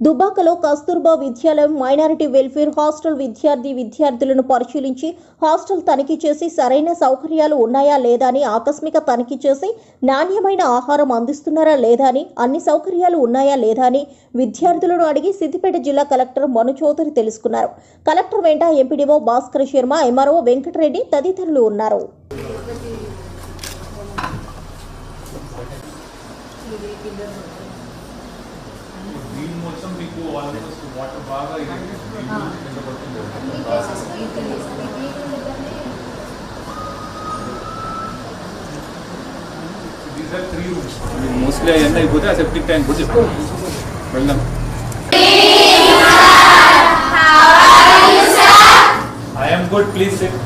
దుబాకలో కస్తూర్బా విద్యాలయం minority welfare hostel విద్యార్థి విద్యార్థులను పరిశీలించి హాస్టల్ తనిఖీ చేసి సరైన సౌకర్యాలు ఉన్నాయా లేదా అని ఆకస్మిక తనిఖీ చేసి నాణ్యమైన ఆహారం అందిస్తున్నారా లేదా అని అన్ని సౌకర్యాలు ఉన్నాయా లేదా అని విద్యార్థులను అడిగి సిద్దిపేట జిల్లా కలెక్టర్ మను చౌదరి తెలుసుకున్నారు. కలెక్టర్ వెంట ఎంపీడీఓ భాస్కర్ శర్మ ఎంఆర్ఓ వెంకటరెడ్డి తదితరులు ఉన్నారు. మీకు ఆల్మోస్ట్ వాటర్ బాగా కింద పడుతుంది. మోస్ట్లీ అవన్నీ అయిపోతే ఆ సెప్టిక్ ట్యాంక్ కూడా చెప్తాను వెళ్దాం ఐఎమ్ గుడ్ ప్లీజ్ సిట్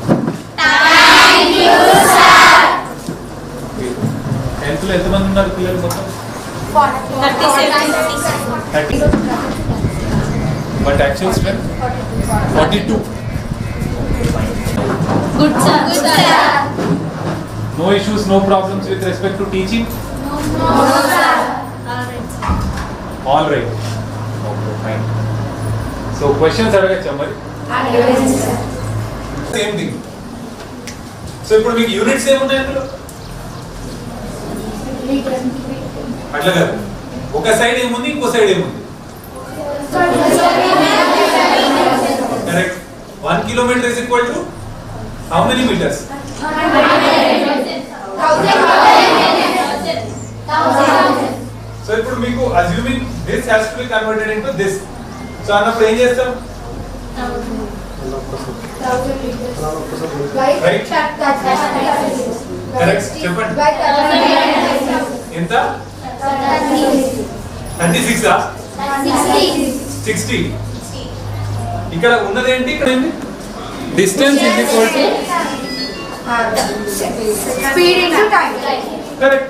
టెన్త్లో ఎంతమంది ఉన్నారు పిల్లలు మొత్తం? Thirty but actual strength forty two Good sir. Good sir. No issues no problems with respect to teaching all right okay fine so questions అడగచ్చా మరి సేమ్ థింగ్ సో ఇప్పుడు మీకు units ఏమున్నాయి అందులో? అట్లా కాదు. ఒక సైడ్ ఏముంది ఇంకో సైడ్ ఏముంది? Correct one kilometre is equal to how many metres so ఇప్పుడు మీకు assuming this has to be converted into this so అన్నప్పుడు ఏం చేస్తాం? చెప్పండి. ఎంత? థర్టీ సిక్స్ సిక్స్టీ ఇక్కడ ఉన్నది ఏంటి ఇక్కడ ఏంటి distance is equal to into time. Correct.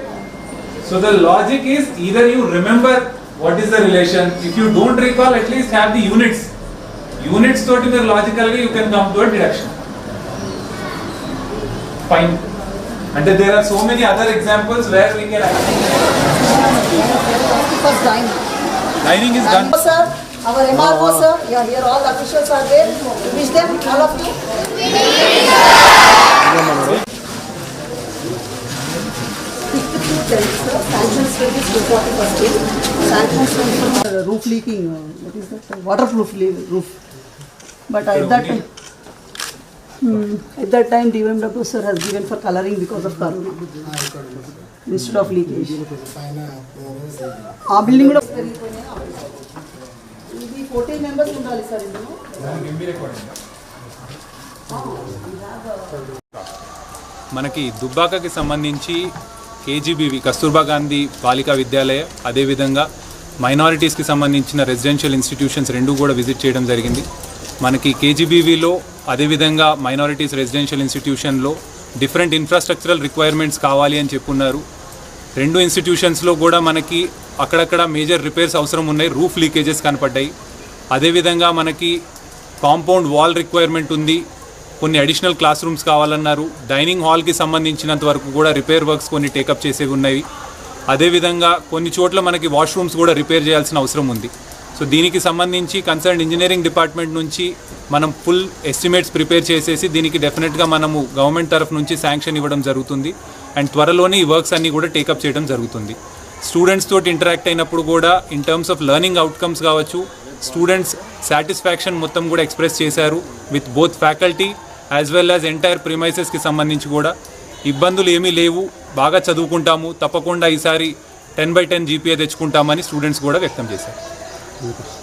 So the logic is either you remember what is the relation. If you don't recall, at least have the units. Units toti మీరు logically you can come to a deduction. Fine. And there are so many other examples where we can actually. First line. Lining is done. Sir, our MRO sir, yeah, here all officials are there. You Wish them, all of you. Sanctions will be two forty percent. Sanctions will be for roof leaking, uh, what is that, waterproof le- roof. But at that time, Hmm, at that time DMW sir has given for coloring because of corona. Instead of leakage. ఆ building కూడా ఇది fourteen members ఉండాలి sir ఇందులో. మనకి దుబ్బాకకి సంబంధించి KGBV Kasturba Gandhi Balika Vidyalaya అదేవిధంగా మైనారిటీస్కి సంబంధించిన రెసిడెన్షియల్ ఇన్స్టిట్యూషన్స్ రెండు కూడా విజిట్ చేయడం జరిగింది. మనకి కేజీబీవీలో అదేవిధంగా మైనారిటీస్ రెసిడెన్షియల్ ఇన్స్టిట్యూషన్లో డిఫరెంట్ ఇన్ఫ్రాస్ట్రక్చరల్ రిక్వైర్మెంట్స్ కావాలి అని చెప్పున్నారు. రెండు ఇన్స్టిట్యూషన్స్లో కూడా మనకి అక్కడక్కడ మేజర్ రిపేర్స్ అవసరం ఉన్నాయి. రూఫ్ లీకేజెస్ కనపడ్డాయి. అదేవిధంగా మనకి కాంపౌండ్ వాల్ రిక్వైర్మెంట్ ఉంది. కొన్ని అడిషనల్ క్లాస్ రూమ్స్ కావాలన్నారు. డైనింగ్ హాల్కి సంబంధించినంత వరకు కూడా రిపేర్ వర్క్స్ కొన్ని టేకప్ చేసేవి ఉన్నాయి. అదేవిధంగా కొన్ని చోట్ల మనకి వాష్రూమ్స్ కూడా రిపేర్ చేయాల్సిన అవసరం ఉంది. సో దీనికి సంబంధించి కన్సర్న్ ఇంజనీరింగ్ డిపార్ట్మెంట్ నుంచి మనం ఫుల్ ఎస్టిమేట్స్ ప్రిపేర్ చేసేసి దీనికి డెఫినెట్గా మనము గవర్నమెంట్ తరఫు నుంచి శాంక్షన్ ఇవ్వడం జరుగుతుంది. అండ్ త్వరలోనే ఈ వర్క్స్ అన్నీ కూడా టేకప్ చేయడం జరుగుతుంది. స్టూడెంట్స్ తోటి ఇంటరాక్ట్ అయినప్పుడు కూడా in terms of learning outcomes కావచ్చు స్టూడెంట్స్ సాటిస్ఫాక్షన్ మొత్తం కూడా ఎక్స్ప్రెస్ చేశారు with both faculty as well as entire ప్రిమైసెస్కి సంబంధించి కూడా. ఇబ్బందులు ఏమీ లేవు బాగా చదువుకుంటాము తప్పకుండా ఈసారి టెన్ బై టెన్ జీపీఏ తెచ్చుకుంటామని స్టూడెంట్స్ కూడా వ్యక్తం చేశారు. Beautiful.